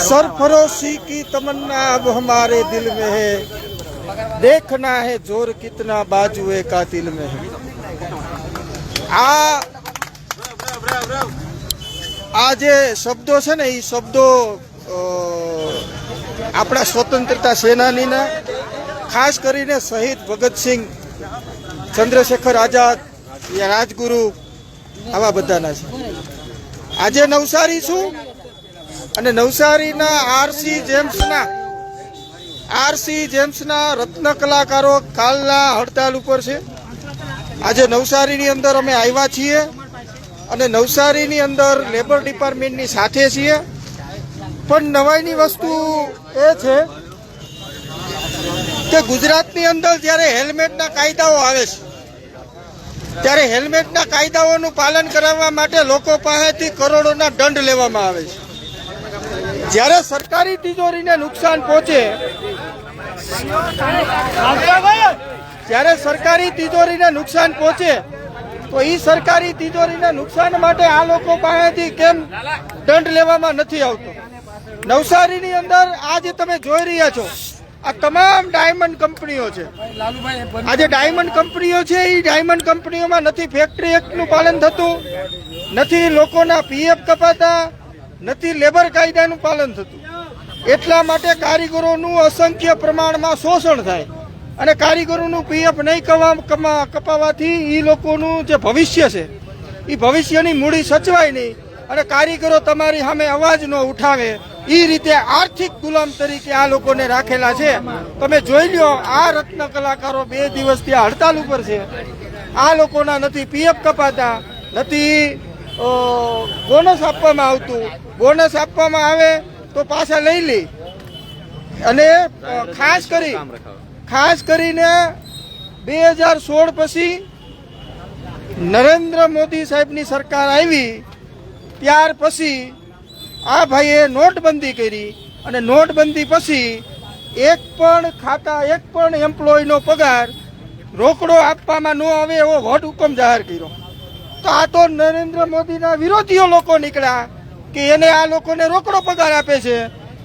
सरफरोशी की तमन्ना अब हमारे दिल में है देखना है जोर कितना बाजुए कातिल में है આ આ જે શબ્દો છે ને એ શબ્દો અ, આપણા સ્વતંત્રતા સેનાનીના ખાસ કરીને શહીદ ભગતસિંહ ચંદ્રશેખર આઝાદ રાજગુરુ, આવા બધાના છે. આજે નવસારી છું અને નવસારીના આરસી જેમ્સના આરસી જેમ્સના રત્ન કલાકારો કાલના હડતાલ ઉપર છે. આજે નવસારીની અંદર અમે આવ્યા છીએ અને નવસારીની અંદર લેબર ડિપાર્ટમેન્ટની સાથે છીએ. પણ નવાઈની વસ્તુ એ છે કે ગુજરાતની અંદર જ્યારે હેલ્મેટના કાયદાઓ આવે છે, ત્યારે હેલ્મેટના કાયદાઓનું પાલન કરાવવા માટે લોકો પાસેથી કરોડોના દંડ લેવામાં આવે છે. જ્યારે સરકારી તિજોરીને નુકસાન પહોંચે, જ્યારે સરકારી તિજોરીને નુકસાન પહોંચે, તો એ સરકારી તિજોરીને નુકસાન માટે આ લોકો પાસેથી કેમ દંડ લેવામાં નથી આવતો? નવસારીની અંદર આજે તમે જોઈ રહ્યા છો આ તમામ ડાયમંડ કંપનીઓ છે. આજે ડાયમંડ કંપનીઓ છે એ ડાયમંડ કંપનીઓમાં નથી ફેક્ટરી એક્ટનું પાલન થતું નથી લોકોના પીએફ કપાતા નથી લેબર કાયદાનું પાલન થતું. એટલા માટે કારીગરોનું અસંખ્ય પ્રમાણમાં શોષણ થાય અને કારીગરોનું પીએફ નહીં કપાવાથી એ લોકોનું જે ભવિષ્ય છે એ ભવિષ્યની મૂડી સચવાય નહીં અને કારીગરો તમારી સામે અવાજ ન ઉઠાવે એ રીતે આર્થિક ગુલામ તરીકે આ લોકોને રાખેલા છે. તમે જોઈ લો આ રત્ન કલાકારો બે દિવસથી હડતાલ ઉપર છે. આ લોકોના નથી પીએફ કપાતા, નથી બોનસ આપવામાં આવતું. બોનસ આપવામાં આવે તો પાછા લઈ લે. અને ખાસ કરી, ખાસ કરીને બે હજાર સોળ પછી નરેન્દ્ર મોદી સાહેબની સરકાર આવી, ત્યાર પછી આ ભાઈએ નોટબંધી કરી અને નોટબંધી પછી એક પણ ખાતા, એક પણ એમ્પ્લોયનો પગાર રોકડો આપવામાં ન આવે એવો વટ હુકમ જાહેર કર્યો. તો આ તો નરેન્દ્ર મોદીના વિરોધીઓ લોકો નીકળ્યા કે એને આ લોકોને રોકડો પગાર આપે છે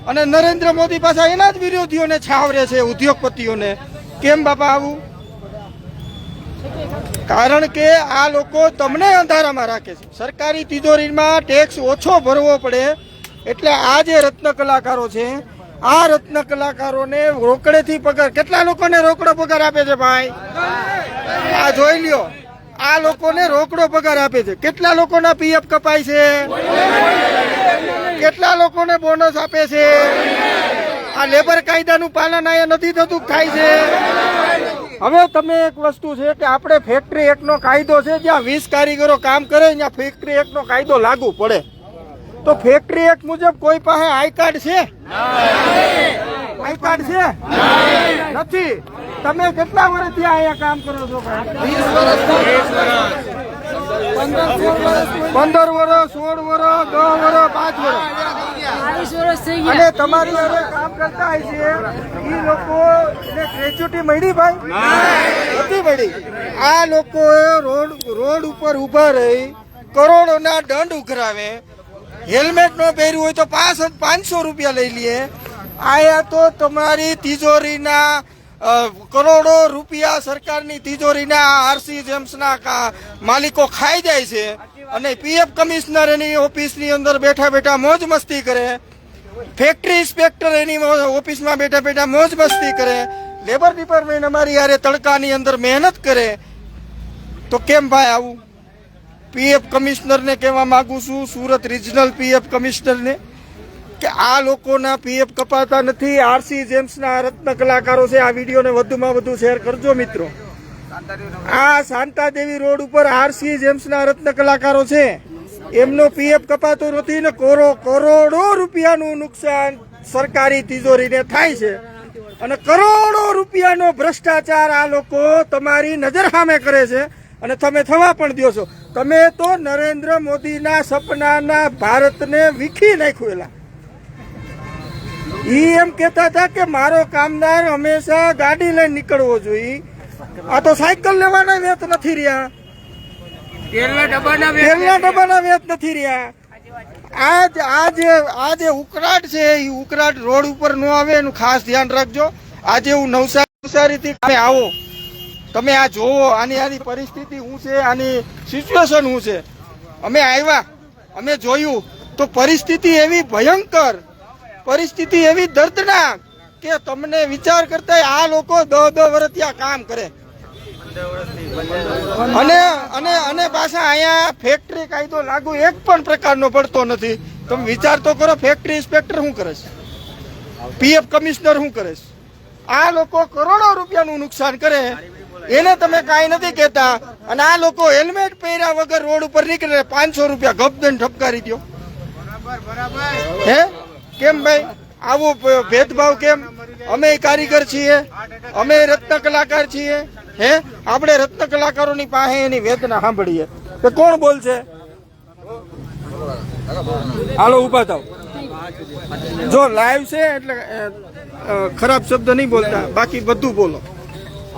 અને નરેન્દ્ર મોદી પાછા એના જ વિરોધીઓને છાવરે છે, ઉદ્યોગપતિઓને. કેમ બાપા આવું? કારણ કે આ લોકો તમને અંધારામાં રાખે છે. સરકારી તિજોરીમાં ટેક્સ ઓછો ભરવો પડે. એટલે આ જે રત્ન કલાકારો છે, આ રત્ન કલાકારોને રોકડેથી પગાર, કેટલા લોકોને રોકડો પગાર આપે છે ભાઈ? આ જોઈ લ્યો. આ લોકોને રોકડો પગાર આપે છે. કેટલા લોકોના પીએફ કપાય છે? કેટલા લોકોને બોનસ આપે છે? આ લેબર કાયદાનું પાલન અહીંયા નથી થતું થાય છે. હવે તમે એક વસ્તુ છે કે આપણે ફેક્ટરી એકનો કાયદો છે જ્યાં વીસ કારીગરો કામ કરે ત્યાં ફેક્ટરી એકનો કાયદો લાગુ પડે. તો ફેક્ટરી એક મુજબ કોઈ પાસે આઈ કાર્ડ છે? આઈ કાર્ડ છે? નથી. તમે કેટલા વર્ષથી અહીંયા કામ કરો છો? પંદર વર્ષ. સોળ વર્ષ દસ વર્ષ પાંચ વર્ષ. અને તમારી હવે કામ કરતા હોય છે એ લોકો ગ્રેચ્યુટી મળી ભાઈ? નથી મળી. આ લોકો રોડ રોડ ઉપર ઊભા રહી કરોડોના દંડ ઉઘરાવે. હેલ્મેટ ન પહેર્યું હોય તો પાંચ પાંચસો રૂપિયા લઈ લઈએ આયા તો તમારી તિજોરીના કરોડો રૂપિયા સરકારની તિજોરીના, આરસી જેમ્સના માલિકો ખાઈ જાય છે. અને પીએફ કમિશનર એની ઓફિસની અંદર બેઠા બેઠા મોજ મસ્તી કરે. ફેક્ટરી ઇન્સ્પેક્ટર એની ઓફિસમાં બેઠા બેઠા મોજ મસ્તી કરે. લેબર ડિપાર્ટમેન્ટ અમારી યારે તડકાની અંદર મહેનત કરે. તો કેમ ભાઈ આવું? પીએફ કમિશનરને કહેવા માગું છું, સુરત રિજનલ પીએફ કમિશનરને, કે આ લોકોના પીએફ કપાતા નથી. આરસી જેમ્સના રત્ન કલાકારો છે. આ વિડીયોને વધુમાં વધુ શેર કરજો મિત્રો. આ શાંતાદેવી રોડ ઉપર આરસી જેમ્સના રત્ન કલાકારો છે. એમનો પીએફ કપાતો નથી ને કોરો કરોડો રૂપિયાનું નુકસાન સરકારી તિજોરીને થાય છે. અને કરોડો રૂપિયાનો ભ્રષ્ટાચાર આ લોકો તમારી નજર સામે કરે છે અને તમે થવા પણ દો છો. તમે તો નરેન્દ્ર મોદીના સપનાના ભારતને વીખી નાખ્યું ઈ એમ કહેતા હતા કે મારો કામદાર હંમેશા ગાડી લઈને નીકળવો જોઈએ. આ તો સાયકલ લેવાના વેત નથી રહ્યા. તેલના ડબ્બાના તેલના ડબ્બાના વેત નથી રહ્યા. આ આ જે આ જે ઉકળાટ છે એ ઉકરાટ રોડ ઉપર ન આવે એનું ખાસ ધ્યાન રાખજો. આજે હું નવસારી નવસારીથી તમે આવો. તમે આ જોવો આની આની પરિસ્થિતિ શું છે આની સિચ્યુએશન શું છે. અમે આવ્યા અમે જોયું. તો પરિસ્થિતિ એવી ભયંકર પરિસ્થિતિ એવી દર્દનાક. કે તમને વિચાર કરતા આ લોકો દહ દહ વર્ષ ત્યાં કામ કરે. અને અને અને પાછા અહીંયા ફેક્ટરી કાયદો લાગુ એક પણ પ્રકારનો પડતો નથી. તમે વિચાર તો કરો ફેક્ટરી ઇન્સ્પેક્ટર શું કરે છે? પીએફ કમિશનર શું કરે છે? આ લોકો કરોડો રૂપિયાનું નુકસાન કરે. એને તમે કાંઈ નથી કહેતા. અને આ લોકો હેલ્મેટ પહેર્યા વગર રોડ ઉપર નીકળે પાંચસો રૂપિયા ગપદન ઠપકારી દો. હે? કેમ ભાઈ? આવો ભેદભાવ કેમ? અમે કારીગર છીએ, અમે રત્ન કલાકાર છીએ, હે? આપણે રત્ન કલાકારોની પાસે એની વેદના સાંભળીએ. તો કોણ બોલશે? હાલો ઊભા થાવ જો લાઈવ છે એટલે ખરાબ શબ્દ નહીં બોલતા, બાકી બધું બોલો.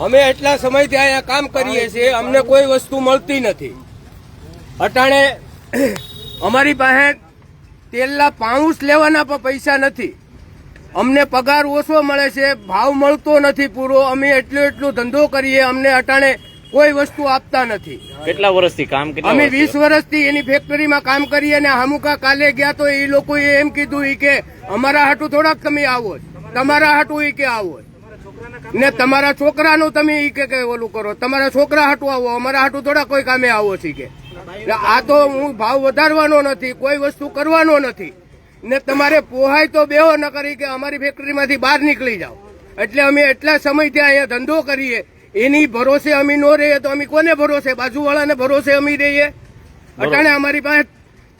અમે એટલા સમયથી અહીંયા કામ કરીએ છીએ, અમને કોઈ વસ્તુ મળતી નથી. અટાણે, અમારી પાસે તેલના પાઉસ લેવાના પણ પૈસા નથી. અમને પગાર ઓછો મળે છે ભાવ મળતો નથી પૂરો અમે એટલો એટલો ધંધો કરીએ અમને અટાણે કોઈ વસ્તુ આપતા નથી. કેટલા વર્ષથી કામ અમે વીસ વર્ષથી એની ફેક્ટરીમાં કામ કરીએ અને હમુકા કાલે ગયા તો એ લોકોએ એમ કીધું એ કે અમારા હાટું થોડાક તમે આવો તમારા હાટું એ કે આવો ને તમારા છોકરાનું તમે ઈ કે કે ઓલું કરો તમારા છોકરા હાટું આવો અમારા હાટું થોડા કોઈ કામે આવો છે કે. આ તો હું ભાવ વધારવાનો નથી કોઈ વસ્તુ કરવાનો નથી. ને તમારે પોહાય તો બેહો ન કરી કે અમારી ફેક્ટરીમાંથી બહાર નીકળી જાઓ. એટલે અમે એટલા સમયથી અહીંયા ધંધો કરીએ. એની ભરોસે અમે નો રહીએ તો અમે કોને ભરોસે? બાજુવાળાને ભરોસે અમે રહીએ. અટાણે અમારી પાસે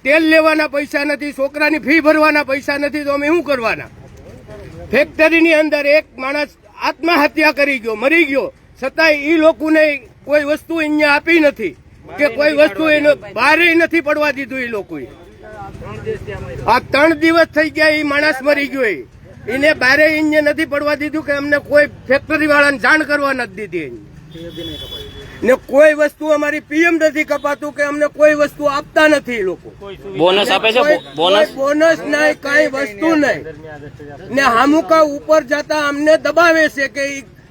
તેલ લેવાના પૈસા નથી છોકરાની ફી ભરવાના પૈસા નથી તો અમે શું કરવાના? ફેક્ટરીની અંદર એક માણસ આત્મહત્યા કરી ગયો મરી ગયો. છતાંય એ લોકોને કોઈ વસ્તુ અહીંયા આપી નથી. કે કોઈ વસ્તુ એનો બહાર નથી પડવા દીધું એ લોકોએ. આ ત્રણ દિવસ થઈ ગયા એ માણસ મરી ગયો એને બારે એને નથી પડવા દીધું કે અમને કોઈ ફેક્ટરી વાળાને જાણ કરવા નથી દીધી ને કોઈ વસ્તુ અમારી પીએમ નથી કપાતું કે અમને કોઈ વસ્તુ આપતા નથી લોકો. બોનસ આપે છે? બોનસ બોનસ નહીં કઈ વસ્તુ નહીં. ને હામુકા ઉપર જતા અમને દબાવે છે કે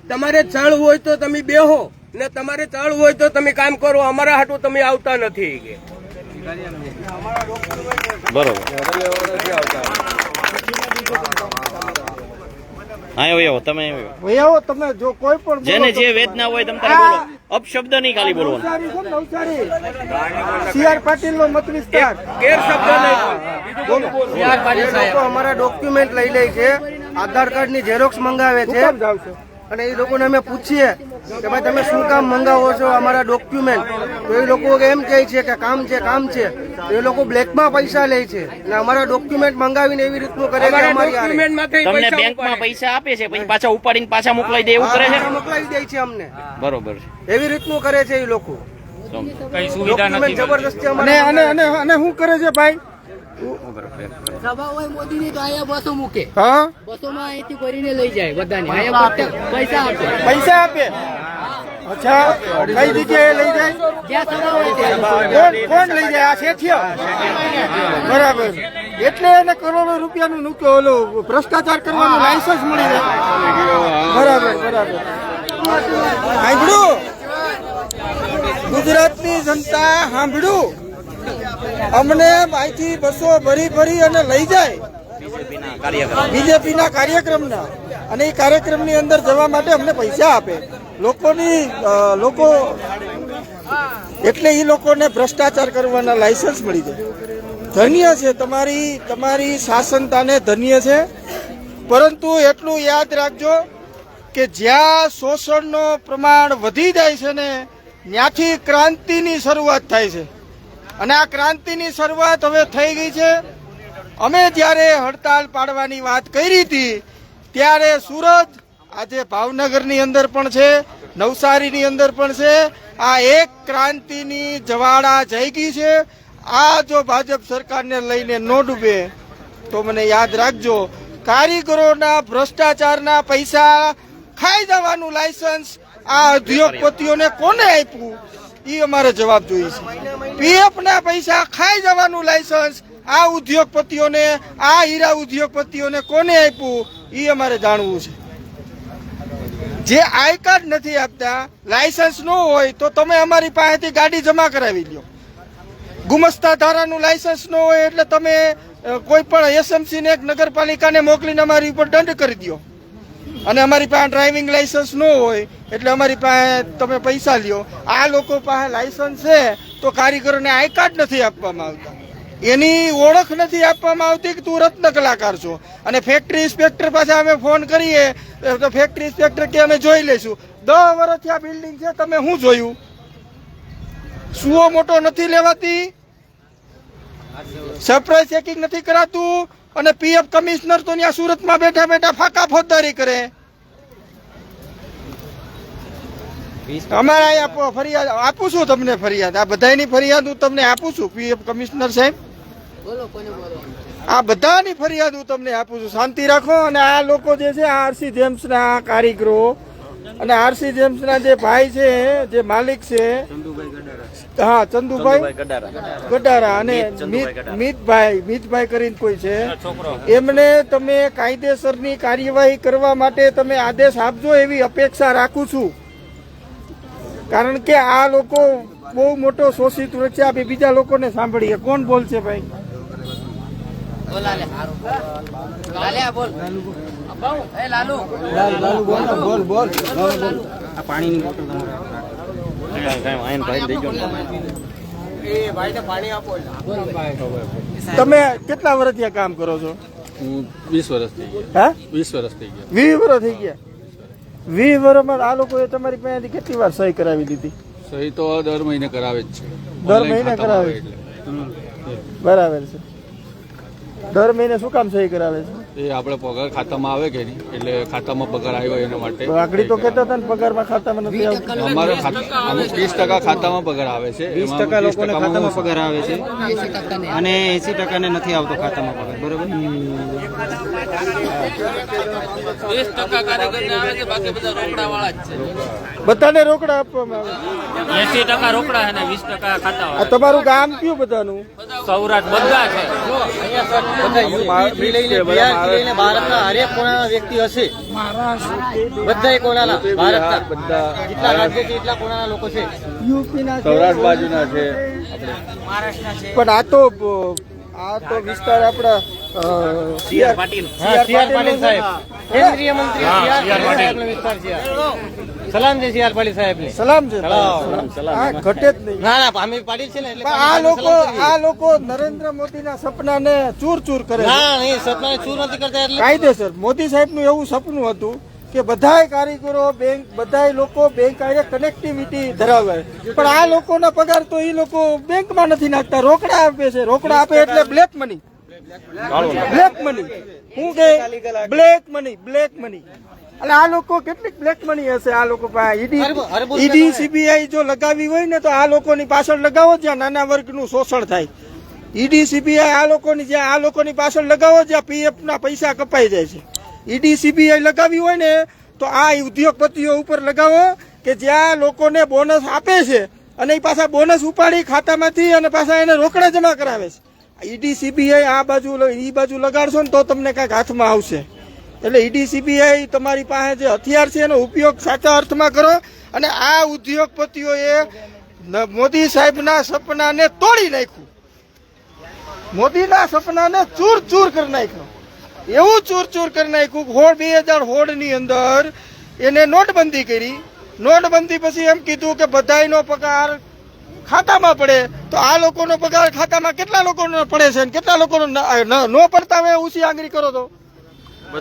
તમારે ચળ હોય તો તમે બેહો ને તમારે ચળ હોય તો તમે કામ કરો અમારા હાટું તમે આવતા નથી કે. બરોબર. હા એવો એવો તમે એવો. તમે જો કોઈ પણ જેને જે વેદના હોય તમે બોલો. અપશબ્દ નહીં ખાલી બોલવાનો. નવસારી છે ને, નવસારી. સીઆર પાટીલ નો મત વિસ્તાર. અમારા ડોક્યુમેન્ટ લઈ લે છે આધાર કાર્ડની ઝેરોક્ષ મંગાવે છે. અને એ લોકોને અમે પૂછીએ કે ભાઈ તમે શું કામ મંગાવો છો અમારા ડોક્યુમેન્ટ તો એ લોકો એમ કહે છે કે કામ છે કામ છે. એ લોકો બ્લેકમાં પૈસા લે છે. અને અમારા ડોક્યુમેન્ટ મંગાવીને એવી રીતનું કરે છે અમારી હારે. તમને પૈસા બેંકમાં પૈસા આપે છે પછી પાછા ઉપાડીને પાછા મોકલાઈ દે એવું કરે છે? મોકલાવી દે છે અમને. બરોબર. છે એવી રીતનું કરે છે એ લોકો. સુવિધા ડોક્યુમેન્ટ જબરદસ્તી અને અમારા અને અને અને શું કરે છે ભાઈ? સભા હોય મોદીની તો અહીંયા બસો મૂકે. હા? બસોમાં અહીંથી ભરીને લઈ જાય બધાને. અહીંયા પૈસા આપે. પૈસા આપે? અચ્છા કઈ જગ્યાએ લઈ જાય? કોણ લઈ જાય? આ શેઠિયો? બરાબર. એટલે એને કરોડો રૂપિયાનું નુકે ઓલું ભ્રષ્ટાચાર કરવાનું લાયસન્સ મળી જાય. બરાબર બરાબર. સાંભળું ગુજરાતની જનતા સાંભળું અમને અહીંથી બસો ભરી ભરી અને લઈ જાય. બીજેપીના કાર્યક્રમના. અને એ કાર્યક્રમની અંદર જવા માટે અમને પૈસા આપે. લોકોની લોકો એટલે એ લોકોને ભ્રષ્ટાચાર કરવાના લાયસન્સ મળી જાય. ધન્ય છે, તમારી તમારી શાસનતાને ધન્ય છે. પરંતુ એટલું યાદ રાખજો કે જ્યાં શોષણનો પ્રમાણ વધી જાય છે ને, ત્યાંથી ક્રાંતિની શરૂઆત થાય છે. અને આ ક્રાંતિની શરૂઆત હવે થઈ ગઈ છે. અમે જ્યારે હડતાલ પાડવાની વાત કરી હતી, ત્યારે સુરત આજે ભાવનગરની અંદર પણ છે, નવસારીની અંદર પણ છે. આ એક ક્રાંતિની જવાળા જઈ ગઈ છે. આ જો ભાજપ સરકારને લઈને ન ડૂબે, તો મને યાદ રાખજો, કારીગરોના ભ્રષ્ટાચારના પૈસા ખાઈ જવાનું લાયસન્સ આ ઉદ્યોગપતિઓને કોને આપ્યું? એ અમારે જવાબ જોઈએ છે. પીએફના પૈસા ખાઈ જવાનું લાયસન્સ આ ઉદ્યોગપતિઓને, આ હીરા ઉદ્યોગપતિઓને કોને આપ્યું? એ અમારે જાણવું છે. જે આઈ કાર્ડ નથી આપતા લાયસન્સ ન હોય તો તમે અમારી પાસેથી ગાડી જમા કરાવી લો ગુમસ્તા ધારાનું લાયસન્સ ન હોય એટલે તમે કોઈ પણ એસએમસી ને એક નગરપાલિકાને મોકલીને અમારી ઉપર દંડ કરી દો અને અમારી પાસે ડ્રાઇવિંગ લાયસન્સ ન હોય એટલે અમારી પાસે તમે પૈસા લ્યો. આ લોકો પાસે લાયસન્સ છે તો કારીગરોને આઈ કાર્ડ નથી આપવામાં આવતા. એની ઓળખ નથી આપવામાં આવતી કે તું રત્ન કલાકાર છો. અને ફેક્ટરી ઇન્સ્પેક્ટર પાસે અમે ફોન કરીએ, તો ફેક્ટરી ઇન્સ્પેક્ટર કે અમે જોઈ લઈશું. દસ વર્ષથી આ બિલ્ડિંગ છે, તમે શું જોયું? સુઓ મોટો નથી લેવાતી? સરપ્રાઇઝ ચેકિંગ નથી કરાતું? અને પીએફ કમિશનર તો ત્યાં સુરતમાં બેઠા બેઠા ફાકા ફોજદારી કરે. અમારા અહીંયા ફરિયાદ આપું છું તમને ફરિયાદ. આ બધાની ફરિયાદ હું તમને આપું છું પીએફ કમિશનર સાહેબ. આ બધાની ફરિયાદ હું તમને આપું છું. શાંતિ રાખો અને આ લોકો જે છે આરસી જેમ્સના કારીગરો અને આરસી જેમ્સના જે ભાઈ છે જે માલિક છે હા ચંદુભાઈ ગડારા. અને મિત- મિતભાઈ મિતભાઈ કરીને કોઈ છે. એમને તમે કાયદેસરની કાર્યવાહી કરવા માટે તમે આદેશ આપજો એવી અપેક્ષા રાખું છું. કારણ કે આ લોકો બહુ મોટો શોષિત છે. આપણે બીજા લોકોને સાંભળીએ. કોણ બોલશે ભાઈ? બોલની લાલે આ બોલ. અબ્બા એ લાલુ બોલ બોલ તમે કેટલા વર્ષ આ કામ કરો છો? વીસ વર્ષ થઈ ગયા. હા? વીસ વર્ષ થઈ ગયા. વીસ વર્ષ થઈ ગયા? વીસ વર્ષમાં આ લોકોએ તમારી પાસેથી કેટલી વાર સહી કરાવી દીધી? સહી તો દર મહિને કરાવે જ છે. દર મહિને કરાવે બરાબર છે. દર મહિને શું કામ સહી કરાવે છે? એ આપણે પગાર ખાતામાં આવે કે નહીં? એટલે ખાતામાં પગાર આવ્યો એના માટે. આકડી તો કહેતા હતા ને પગારમાં ખાતામાં નથી આવતું. અમારે વીસ ટકા ખાતામાં પગાર આવે છે. વીસ ટકા લોકોને ખાતામાં પગાર આવે છે. એસી ટકા ને અને એસી ટકાને નથી આવતો ખાતામાં પગાર બરોબર? વીસ ટકા કારીગર આવે છે બાકી બધા રોકડા વાળા જ છે. બધાને રોકડા આપવામાં આવે. એસી ટકા રોકડા છે ને વીસ ટકા ખાતા આ તમારું ગામ કયું બધાનું? સૌરાષ્ટ્ર બધા છે. ભારતના હરેક કોણાના વ્યક્તિ હશે. બધા કોણાના ભારતના. જેટલા રાજ્ય છે એટલા કોણાના લોકો છે. યુપીના સૌરાષ્ટ્ર બાજુના છે પણ આ તો આ તો વિસ્તાર આપણા સીઆર પાટીલ. સીઆર પાટીલ સાહેબ. કેન્દ્રીય મંત્રી સીઆર પાટીલ વિસ્તાર છે. સલામ છે સીઆર પાટીલ સાહેબને. સલામ છે. હા ઘટે જ નહીં. ના ના અમે પાટીલ છે ને એટલે આ લોકો આ લોકો નરેન્દ્ર મોદીના સપનાને ચૂર ચૂર કરે ના નહીં સપનાને ચૂર નથી કરતા એટલે કાયદેસર. મોદી સાહેબનું એવું સપનું હતું કે બધાય કારીગરો બેંક બધાય લોકો બેંક આરે કનેક્ટિવિટી ધરાવે. પણ આ લોકોના પગાર તો એ લોકો બેંકમાં નથી નાખતા. રોકડા આપે છે. રોકડા આપે એટલે બ્લેક મની બ્લેક મની હું કે બ્લેક મની બ્લેક મની એટલે આ લોકો કેટલીક બ્લેક મની હશે? આ લોકો પાસે ઈડી ઈડી સીબીઆઈ જો લગાવી હોય ને તો આ લોકોની પાછળ લગાવો જ્યાં નાના વર્ગનું શોષણ થાય. ઈડી સીબીઆઈ આ લોકોની જ્યાં આ લોકોની પાછળ લગાવો જ્યાં પીએફના પૈસા કપાઈ જાય છે. ઈડી સીબીઆઈ લગાવી હોય ને, તો આ ઉદ્યોગપતિઓ ઉપર લગાવો કે જ્યાં લોકોને બોનસ આપે છે અને એ પાછા બોનસ ઉપાડી ખાતામાંથી અને પાછા એને રોકડા જમા કરાવે છે. ઈડી સીબીઆઈ આ બાજુ ઈ બાજુ લગાડશો ને તો તમને કાંઈક હાથમાં આવશે. એટલે ઈડી સીબીઆઈ તમારી પાસે જે હથિયાર છે એનો ઉપયોગ સાચા અર્થમાં કરો અને આ ઉદ્યોગપતિઓએ મોદી સાહેબના સપનાને તોડી નાખ્યું. મોદીના સપનાને ચૂર ચૂર કરી નાખ્યો. એવું ચૂર ચૂર કરી નાખ્યું હોળ બે હજાર હોળની અંદર એને નોટબંધી કરી. નોટબંધી પછી એમ કીધું કે બધાયનો પગાર ખાતામાં પડે. તો આ લોકોનો પગાર ખાતામાં કેટલા લોકોનો પડે છે કેટલા લોકોનો ન પડતા હવે ઊંચી આંગળી કરો તો.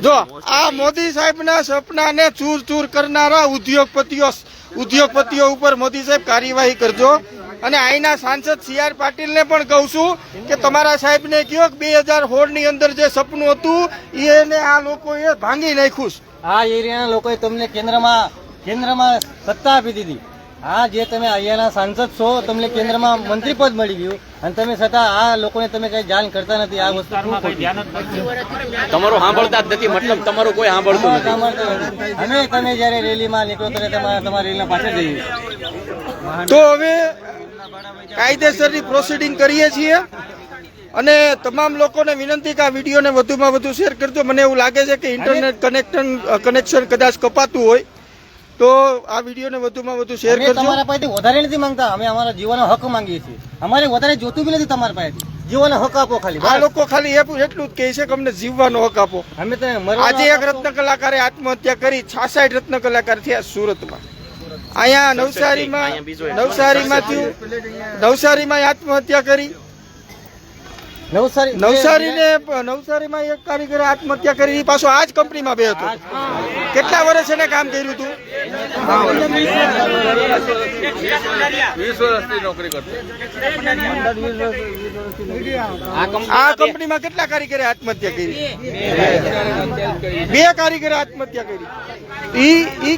જો, આ મોદી સાહેબના સપનાને ચૂર ચૂર કરનારા ઉદ્યોગપતિઓ ઉદ્યોગપતિઓ ઉપર મોદી સાહેબ કાર્યવાહી કરજો. અને અહીંના સાંસદ સી આર પાટીલને પણ કહું છું કે તમારા સાહેબને કહો કે બે હજાર હોળની અંદર જે સપનું હતું એને આ લોકોએ ભાંગી નાખ્યું છે. આ એરિયાના લોકોએ તમને કેન્દ્રમાં કેન્દ્રમાં સત્તા આપી દીધી. હા જે તમે અહીંયાના સાંસદ છો તમને કેન્દ્રમાં મંત્રી પદ મળી ગયું. અને તમે છતાં આ લોકોને તમે કઈ જાણ કરતા નથી આ વસ્તુ તમારું સાંભળતા જ નથી મતલબ તમારું કોઈ સાંભળતું નથી. અમે તમે જયારે રેલીમાં નીકળો ત્યારે તમારા તમારી રેલીના પાછળ જઈએ. તો હવે કાયદેસરની પ્રોસિડિંગ કરીએ છીએ. અને તમામ લોકોને વિનંતી કે આ વિડીયોને વધુમાં વધુ શેર કરજો. મને એવું લાગે છે કે ઇન્ટરનેટ કનેક્શન કનેક્શન કદાચ કપાતું હોય તો આ વિડીયોને વધુમાં વધુ શેર કરજો. તમારા પાસેથી વધારે નથી માંગતા. અમે અમારા જીવનનો હક માંગીએ છીએ. અમારે વધારે જોતું બી નથી તમારા પાસેથી. જીવવાનો હક આપો ખાલી આ લોકો ખાલી એ- એટલું જ કહે છે કે અમને જીવવાનો હક આપો. અમે તો આજે એક રત્ન કલાકારે આત્મહત્યા કરી છાસઠ રત્ન કલાકાર થયા સુરતમાં. અહીંયા નવસારીમાં નવસારીમાંથી નવસારીમાં થયું. નવસારીમાં આત્મહત્યા કરી. નવસારી નવસારીને નવસારીમાં એક કારીગરે આત્મહત્યા કરી. પાછો આ જ કંપનીમાં બે હતો. કેટલા વર્ષ એને કામ કર્યું હતું? વીસ વર્ષથી નોકરી કરતો. આ કંપનીમાં કેટલા કારીગરે આત્મહત્યા કરી. બે કારીગરે આત્મહત્યા કરી. ઈ ઈ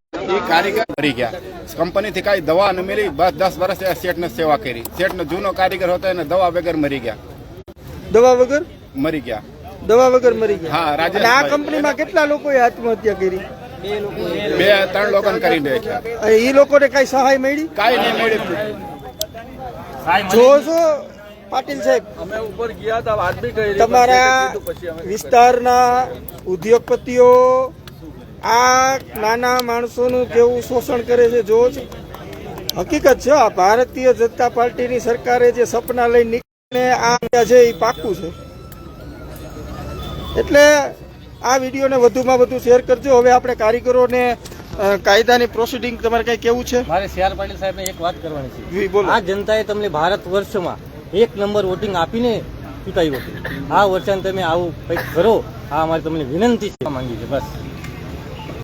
એ કારીગર મરી ગયા. કંપનીથી કાંઈ દવા ન મળી બસ દસ વર્ષ એ શેઠને સેવા કરી. શેઠનો જૂનો કારીગર હતો એને દવા વગર મરી ગયા. દવા વગર? મરી ગયા. દવા વગર મરી ગયા? હા અને આ કંપનીમાં કેટલા લોકોએ આત્મહત્યા કરી? બે ત્રણ લોકો કરી નાખ્યા. એ લોકોને કઈ સહાય મળી? કઈ નહીં મળી જો છો પાટીલ સાહેબ. અમે ઉપર ગયા હતા વાત બી કરી. તમારા વિસ્તારના ઉદ્યોગપતિઓ આ નાના માણસોનું કેવું શોષણ કરે છે જો છે. હકીકત છે આ ભારતીય જનતા પાર્ટીની સરકારે જે સપના લઈ નીકળીને આ છે એ પાક્કું છે. એટલે આ વિડીયોને વધુમાં વધુ શેર કરજો. હવે આપણે કારીગરોને કાયદાની પ્રોસિડિંગ તમારે કઈ કેવું છે? મારે સીઆર પાટીલ સાહેબને એક વાત કરવાની છે. બોલો. આ જનતાએ તમને ભારત વર્ષમાં એક નંબર વોટિંગ આપીને ચૂંટાયું હતું. આ વર્ષે તમે આવું કંઈક કરો આ અમારી તમને વિનંતી છે. માંગી છે બસ.